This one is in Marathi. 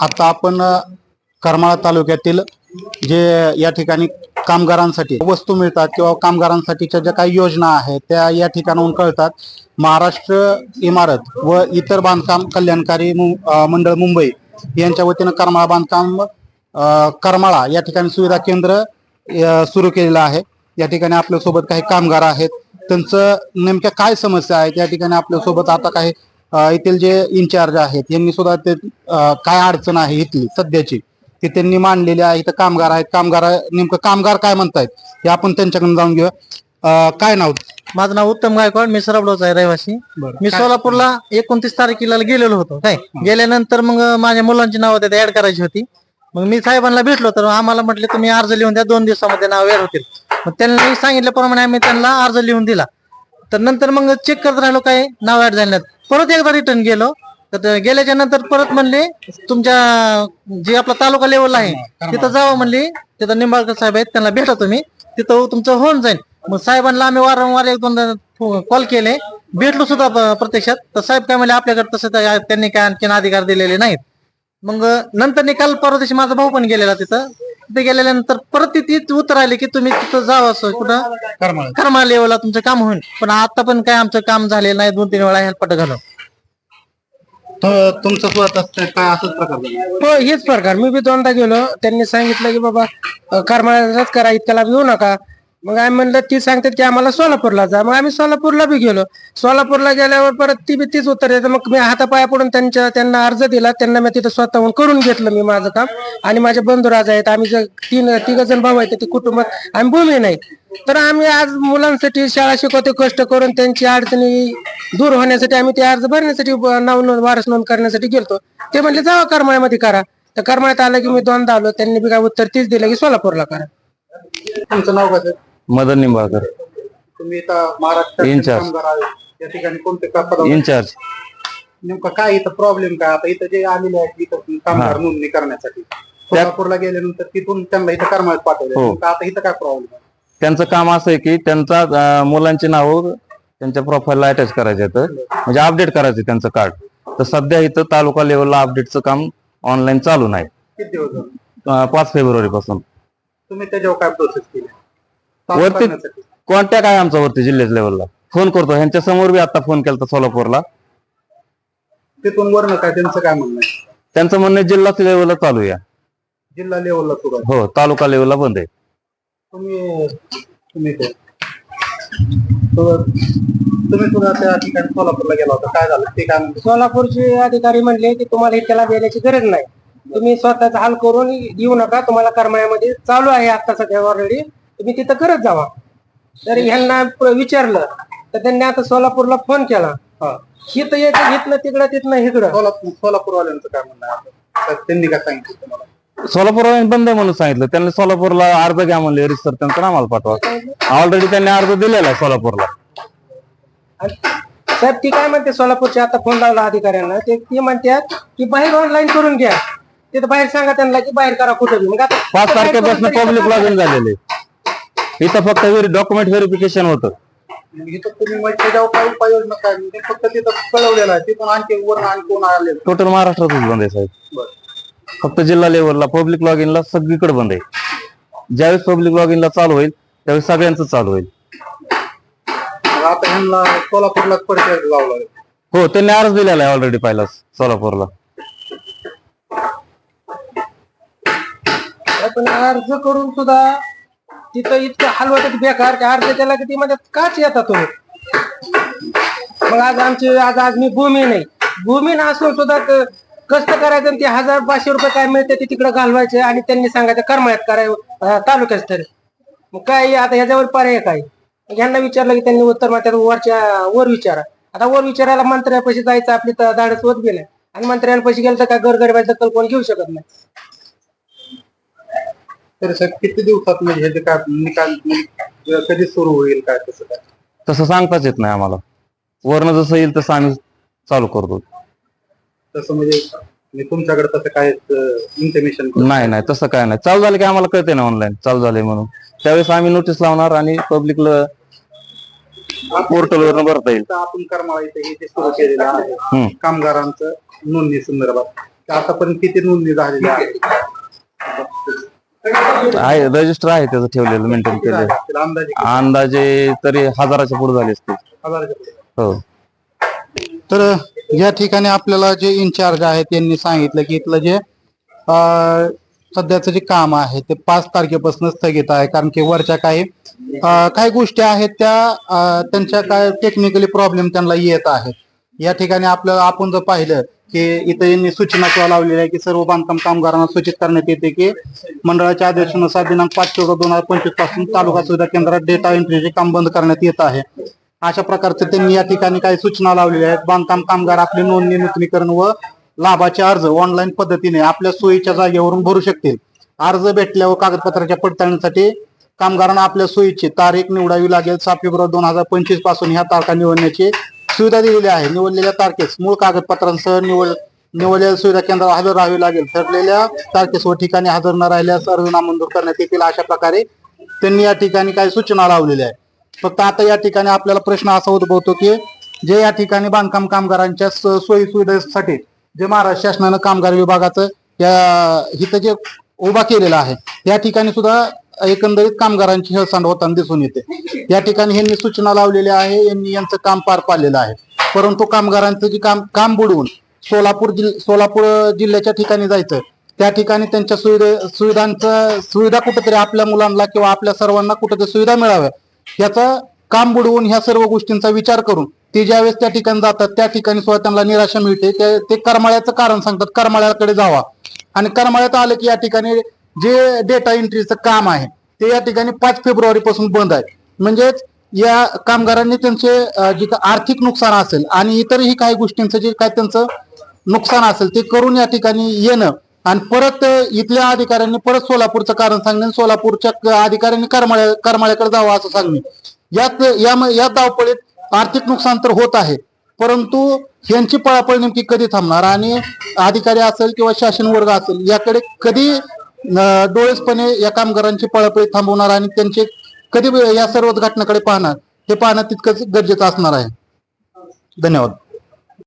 आता आपण करमाळा तालुक्यातील जे या ठिकाणी कामगारांसाठी वस्तू मिळतात किंवा कामगारांसाठीच्या ज्या काही योजना आहेत त्या या ठिकाणाहून कळतात. महाराष्ट्र इमारत व इतर बांधकाम कल्याणकारी मंडळ मुंबई यांच्या वतीनं करमाळा बांधकाम करमाळा या ठिकाणी सुविधा केंद्र सुरू केलेलं आहे. या ठिकाणी आपल्यासोबत काही कामगार आहेत. त्यांचं नेमक्या काय समस्या आहेत? या ठिकाणी आपल्यासोबत आता काही येथील जे इन्चार्ज आहेत यांनी सुद्धा ते काय अडचण आहे इथली सध्याची? ते त्यांनी मांडलेली आहे इथं कामगार आहेत. कामगार नेमकं कामगार काय म्हणतायत? हे आपण त्यांच्याकडून जाऊन घेऊया. काय नाव? माझं नाव उत्तम गायकवाड मी सरबडोच आहे रहिवासी. मी सोलापूरला एकोणतीस तारखेला गेलेलो होतो. काय? गेल्यानंतर मग माझ्या मुलांची नावं त्यात ऍड करायची होती. मग मी साहेबांना भेटलो तर आम्हाला म्हटले तुम्ही अर्ज लिहून द्या दोन दिवसामध्ये नाव ऍड होतील. मग त्यांनी सांगितल्याप्रमाणे आम्ही त्यांना अर्ज लिहून दिला. तर नंतर मग चेक करत राहिलो काय? नाव ऍड झाले नाहीत. परत एकदा रिटर्न गेलो. तर गेल्याच्यानंतर परत म्हणले तुमच्या जे आपला तालुका लेवल आहे तिथं जावं म्हणले. तिथं निंबाळकर साहेब आहेत त्यांना भेटा तुम्ही. तिथं तुमचं होऊन जाईल. मग साहेबांना आम्ही वारंवार एक दोन कॉल केले. भेटलो सुद्धा प्रत्यक्षात. तर साहेब काय म्हणले आपल्याकडे तसं त्यांनी काय आणखीन अधिकार दिलेले नाहीत. मग नंतर निकाल परवा दिवशी माझा भाऊ पण गेलेला तिथं. तिथे गेल्यानंतर परत ती तीच उत्तर आली की तुम्ही तिथं जावं असं कुठं? करमाळा कर्मा लेवलला तुमचं काम होईल. पण आता पण काय आमचं काम झालेलं नाही. दोन तीन वेळा हेल्पट घालून. तर तुमचं स्वतः काय असंच प्रकार झाला? हो हेच प्रकार. मी बी दोनदा गेलो. त्यांनी सांगितलं की बाबा करमाळ्याचाच करा. इतक्या लाभ येऊ नका. मग आम्ही म्हणलं ती सांगतात की आम्हाला सोलापूरला जा. मग आम्ही सोलापूरला बी गेलो. सोलापूरला गेल्यावर परत ती बी तीच उत्तर येतं मग मी हातापाया पडून त्यांच्या त्यांना अर्ज दिला. त्यांना मी तिथं स्वतःहून करून घेतलं मी माझं काम. आणि माझे बंधुराज आहेत. आम्ही जे तीन तिघ जण भाऊ आहेत ते कुटुंबात आम्ही भूमी नाही. तर आम्ही आज मुलांसाठी शाळा शिकवते कष्ट करून त्यांची अडचणी दूर होण्यासाठी आम्ही ते अर्ज भरण्यासाठी नाव नोंद वारस नोंद करण्यासाठी गेलतो. ते म्हणले जावा करमाळ्यामध्ये करा. तर करमाळ्यात आलं की मी दोनदा आलो. त्यांनी बी काय उत्तर तीच दिलं की सोलापूरला करा. तुमचं नाव कसं मदन निंबाळकर. तुम्ही इथं महाराष्ट्र Incharge. कामगार आहेत या ठिकाणी कोणते का पदावर इन्चार्ज नेमकं काय इथं प्रॉब्लेम काय? आता इथं जे आलेले आहेत इथं कामगार नोंदणी करण्यासाठी. सोलापूरला गेल्यानंतर तिथून त्यांना इथं करमाळ्यात पाठवले. हो. आता इथं काय प्रॉब्लेम आहे? त्यांचं काम असं आहे की त्यांचा अं, मुलांची नावं त्यांच्या प्रोफाईलला अटॅच करायचे आहेत. म्हणजे अपडेट करायचे त्यांचं कार्ड तर सध्या इथं तालुका लेवलला अपडेटचं काम ऑनलाईन चालू नाही. किती दिवस झाले? अं, पाच फेब्रुवारी पासून तुम्ही त्याच्यावर काय प्रोसेस केली? वरती-. कॉन्टॅक्ट आहे आमचा वरती जिल्ह्याच्या लेवलला फोन करतो. ह्यांच्या समोर बी आता फोन केला सोलापूरला. तिथून वरण काय त्यांचं काय म्हणणं आहे? त्यांचं म्हणणं आहे जिल्हा लेवलला चालू या. जिल्हा लेवलला सुरू आहे हो तालुका लेवलला बंद आहे. तुम्ही तुम्ही ते तर तुम्ही सुद्धा त्या ठिकाणी सोलापूरला गेला होता. काय झालं? ते काय म्हणते सोलापूरचे अधिकारी म्हणले की तुम्हाला इतक्या लाभ येण्याची गरज नाही. तुम्ही स्वतःचा हाल करून येऊ नका. तुम्हाला करमाळ्यामध्ये चालू आहे आता सध्या ऑलरेडी तुम्ही तिथं करत जावा. तर ह्यांना विचारलं तर त्यांनी आता सोलापूरला फोन केला. हा. हिथं यायचं घेतलं तिकडं तिथनं इकडं सोलापूर सोलापूरवाल्यांचं काय म्हणणं आहे आता? तर त्यांनी काय सांगितलं तुम्हाला? सोलापूर बंद आहे म्हणून सांगितलं. त्यांनी सोलापूरला अर्ज घ्या म्हणले रिसर त्यांचं आम्हाला पाठवा. ऑलरेडी त्यांनी अर्ज दिलेला आहे सोलापूरला. साहेब ती काय म्हणते सोलापूरचे आता फोन लावला अधिकाऱ्यांना. ते ती म्हणतात की बाहेर ऑनलाईन करून घ्या. तिथं बाहेर सांगा त्यांना की बाहेर करा कुठे मग आता पाच तारखेपासून पब्लिक लॉगिन झालेले इथं फक्त डॉक्युमेंट व्हेरिफिकेशन होतं. इथं तुम्ही मग त्याच्यावर काय उपाययोजना काय? म्हणजे फक्त तिथं कळवलेलं आहे. तिथून आणखी वर कोण आले टोटल महाराष्ट्रातच बंद आहे साहेब. फक्त जिल्हा लेवलला पब्लिक लॉगिनला सगळीकडे बंद आहे. ज्यावेळेस पब्लिक लॉगिनला चालू होईल त्यावेळेस सगळ्यांचं चालू होईल. आता ह्यांना सोलापूरलाच परिचय लावला आहे. हो त्यांनी अर्ज दिलेला आहे ऑलरेडी पहिला सोलापूरला. पण अर्ज करून सुद्धा तिथं इतकं हलवत बेकार की? अर्ध त्याला किती म्हणजे काच येतात तुम्ही? मग आज आमची आज आज मी भूमी नाही. भूमी असून सुद्धा कष्ट करायचं आणि ते हजार पाचशे रुपये काय मिळते ते तिकडे घालवायचे आणि त्यांनी सांगायचं कर्मयात कराय तालुक्यात तरी. मग काय आता ह्याच्यावर पर्याय काय? यांना विचारलं की त्यांनी उत्तर मात्र वरच्या वर विचारा. आता वर विचारायला मंत्र्यापाशी जायचं आपली तर धाडस होत गेलं. आणि मंत्र्यांपाशी गेलं तर काय गरगरीबाची दखल कोण घेऊ शकत नाही? तर साहेब किती दिवसात म्हणजे ह्याचे काय निकाल म्हणजे कधी सुरू होईल काय तसं काय? तसं सांगताच येत नाही आम्हाला. वरनं जसं येईल तसं आम्ही चालू करतो. तसं म्हणजे म्हणजे तुमच्याकडे तसं काय इन्फॉर्मेशन नाही नाही तसं काय नाही. चालू झालं की आम्हाला कळते ना ऑनलाईन चालू झाले म्हणून. त्यावेळेस आम्ही नोटीस लावणार आणि पब्लिकला पोर्टलवरून भरता येईल. आपण करमाळा इथे हे जे सुरू केलेलं आहे हम्म. कामगारांचं नोंदणी संदर्भात. आतापर्यंत किती नोंदणी झालेल्या आहेत? आहे रजिस्टर आहे त्याचं ठेवलेलं मेंटेन केलेलं. अंदाजे अंदाजे तरी हजाराच्या पुढे झाले असते हजाराच्या पुढे. हो. तर या ठिकाणी आपल्याला जे इन्चार्ज आहेत त्यांनी सांगितलं की इथलं जे अं, सध्याचं जे काम आहे ते पाच तारखेपासून स्थगित आहे. कारण की वरच्या काही अं, काही गोष्टी आहेत त्या अं, त्यांच्या काय टेक्निकली प्रॉब्लेम त्यांना येत आहेत. या ठिकाणी आपल्याला आपण जर पाहिलं की इथं यांनी सूचना किंवा लावलेल्या आहे की सर्व बांधकाम कामगारांना सूचित करण्यात येते की मंडळाच्या आदेशानुसार दिनांक पाच चौदा दोन हजार पंचवीसपासून तालुका सुविधा केंद्रात डेटा एंट्रीचे काम बंद करण्यात येत आहे. अशा प्रकारचे त्यांनी या ठिकाणी काही सूचना लावलेल्या आहेत. बांधकाम कामगार आपली नोंदणी नूतनीकरण व लाभाचे अर्ज ऑनलाईन पद्धतीने आपल्या सोयीच्या जागेवरून भरू शकतील. अर्ज भेटल्यावर कागदपत्राच्या पडताळणीसाठी कामगारांना आपल्या सोयीची तारीख निवडावी लागेल. सात फेब्रुवारी दोन हजार पंचवीसपासून ह्या तारखा निवडण्याची सुविधा दिलेली आहे. निवडलेल्या तारखेस मूळ कागदपत्रांसह निवड निवडलेल्या सुविधा केंद्रावर हजर राहावे लागेल. ठरलेल्या तारखेस व ठिकाणी हजर न राहिल्यास अर्ज नामंजूर करण्यात येतील अशा प्रकारे त्यांनी या ठिकाणी काही सूचना लावलेल्या आहेत. फक्त आता या ठिकाणी आपल्याला प्रश्न असा उद्भवतो की जे या ठिकाणी बांधकाम कामगारांच्या स- सोयी सुविधेसाठी जे महाराष्ट्र शासनानं कामगार विभागाचं या इथं जे उभा केलेला आहे या ठिकाणी सुद्धा एकंदरीत कामगारांची हेळसांड होताना दिसून येते. या ठिकाणी यांनी सूचना लावलेल्या आहे यांनी यांचं काम पार पाडलेलं आहे. परंतु कामगारांचं जे काम काम बुडवून सोलापूर जिल्ह सोलापूर जिल्ह्याच्या ठिकाणी जायचं त्या ठिकाणी त्यांच्या सुविधे सुविधांचं सुविधा कुठेतरी आपल्या मुलांना किंवा आपल्या सर्वांना कुठेतरी सुविधा मिळाव्या याचा काम बुडवून ह्या सर्व गोष्टींचा विचार करून ते ज्यावेळेस त्या ठिकाणी जातात त्या ठिकाणी सुद्धा त्यांना निराशा मिळते. ते ते करमाळ्याचं कारण सांगतात करमाळ्याकडे जावा. आणि करमाळ्यात आलं की या ठिकाणी जे डेटा एंट्रीचं काम आहे ते या ठिकाणी पाच फेब्रुवारी पासून बंद आहे. म्हणजेच या कामगारांनी त्यांचे जे जिथं आर्थिक नुकसान असेल आणि इतरही काही गोष्टींचं जे काय त्यांचं नुकसान असेल ते करून या ठिकाणी येणं आणि परत इथल्या अधिकाऱ्यांनी परत सोलापूरचं कारण सांगणे आणि सोलापूरच्या अधिकाऱ्यांनी करमाळ्या करमाळ्याकडे जावं असं सांगणे. यात या या धावपळीत आर्थिक नुकसान तर होत आहे परंतु यांची पळापळ नेमकी कधी थांबणार आणि अधिकारी असेल किंवा शासन वर्ग असेल याकडे कधी डोळेसपणे या कामगारांची पळापळी थांबवणार आणि त्यांचे कधी या सर्व घटनाकडे पाहणार हे पाहणं तितकंच गरजेचं असणार आहे. धन्यवाद.